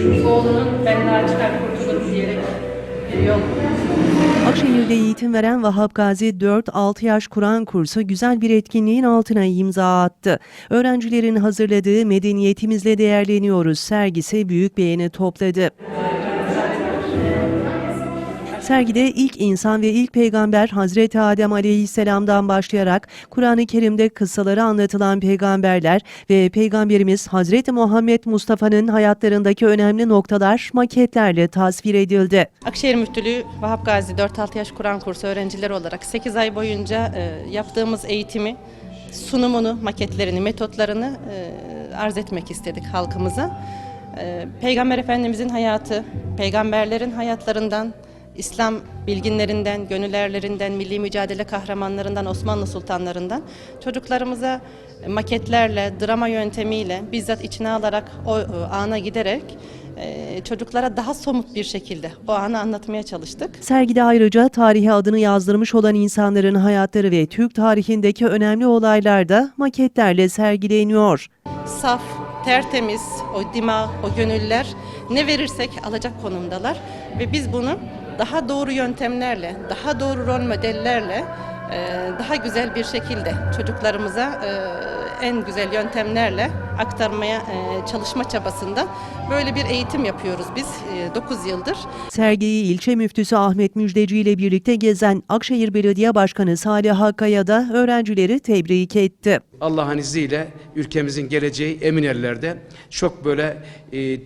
Oğlunun ben daha çıkar kurtulurum diyerek bir yol Akşehir'de eğitim veren Vahap Gazi 4-6 yaş Kur'an kursu güzel bir etkinliğin altına imza attı. Öğrencilerin hazırladığı Medeniyetimizle Değerleniyoruz sergisi büyük beğeni topladı. Sergide ilk insan ve ilk peygamber Hazreti Adem Aleyhisselam'dan başlayarak Kur'an-ı Kerim'de kıssaları anlatılan peygamberler ve Peygamberimiz Hazreti Muhammed Mustafa'nın hayatlarındaki önemli noktalar maketlerle tasvir edildi. Akşehir Müftülüğü Vahap Gazi 4-6 yaş Kur'an kursu öğrencileri olarak 8 ay boyunca e, yaptığımız eğitimi, sunumunu, maketlerini, metotlarını e, arz etmek istedik halkımıza. E, Peygamber Efendimizin hayatı, peygamberlerin hayatlarından, İslam bilginlerinden, gönüllerlerinden, milli mücadele kahramanlarından, Osmanlı sultanlarından çocuklarımıza maketlerle, drama yöntemiyle bizzat içine alarak o e, ana giderek e, çocuklara daha somut bir şekilde o anı anlatmaya çalıştık. Sergide ayrıca tarihe adını yazdırmış olan insanların hayatları ve Türk tarihindeki önemli olaylar da maketlerle sergileniyor. Saf, tertemiz, o dima, o gönüller ne verirsek alacak konumdalar ve biz bunu daha doğru yöntemlerle, daha doğru rol modellerle e, daha güzel bir şekilde çocuklarımıza e, en güzel yöntemlerle aktarmaya e, çalışma çabasında böyle bir eğitim yapıyoruz biz 9 yıldır. Sergiyi ilçe müftüsü Ahmet Müjdeci ile birlikte gezen Akşehir Belediye Başkanı Salih Hakkaya da öğrencileri tebrik etti. Allah'ın izniyle ülkemizin geleceği emin ellerde. Çok böyle e,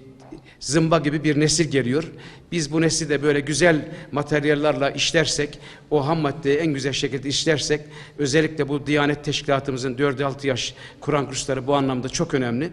zımba gibi bir nesil geliyor. Biz bu nesli de böyle güzel materyallerle işlersek, o ham maddeyi en güzel şekilde işlersek, özellikle bu Diyanet Teşkilatımızın 4-6 yaş Kur'an kursları bu anlamda çok önemli.